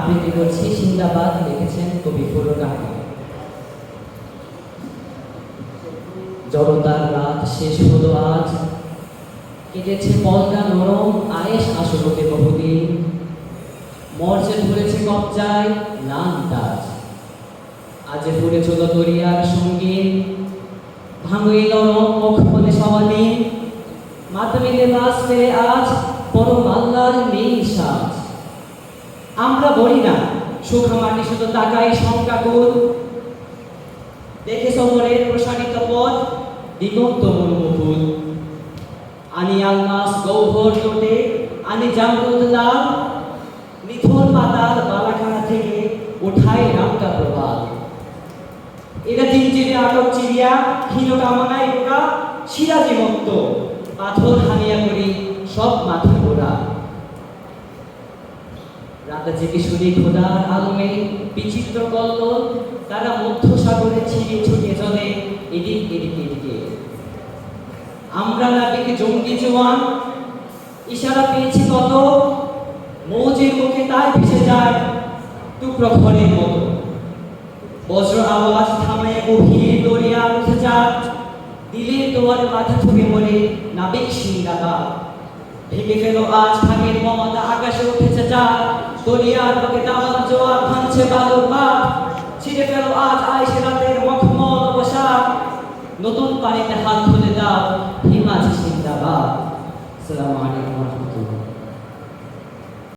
আবৃত্তি করছি সিন্দাবাদ লিখেছেন কবি জড়তার রাত শেষ আজ। কেটেছে পলকা নরম, আয়েস বহুদিন। ধরেছে কবজায় লাল তাজ আজে ফুলে চলো দরিয়ার সঙ্গীন ভাঙই নরম মুখ বলে সবাদিন মাতমি লেবাস পেরে আজ, পরম আল্লাহর নেই সাজ আমরা বলি না। সুখামাটি শুধু তাকাই শঙ্কা শঙ্কাকুল দেখে শহরের প্রসারিত পথ? দিগন্ত মনোমুকুল আনি আলমাস গৌহর লোটে আনি জামরুদ লাল। মিথুন পাতাল বালাখানা থেকে উঠায় নামটা প্রবাল। এরা জিনজিরে আটক চিড়িয়া ক্ষীণ কামনায় ওরা সিরাজি মত্ত পাথর হানিয়া রাতে জেগে শুনি খোদার আলমে বিচিত্র কল্লোল, তারা মধ্য সাগরে ছিঁড়ে ছুটে চলে এদিক এদিক এদিকে। আমরা নাবিকে জঙ্গি জওয়ান, ইশারা পেয়েছি কত, মৌজের মুখে তাই ভেসে যায় টুকরো ঘরের মতো। বজ্র আওয়াজ থামায় গভীর দরিয়া উঠে যাক, দিলের তোমার মাথা ঠুকে মরে নাবিক সিন্দাবাদ ভেঙে ফেল আজ খাগের মমতা আকাশে যা দরিয়ার বুকে দাওয়াত, জোয়ার ভাঙছে বালুর বাদ ছিঁড়ে ফেল আজ আইসে রাতের মখমল অবসাদ নতুন পানিতে হাত ধুলে দাও, হিমাচি সিন্দাবাদ সালামু আলাইকুম।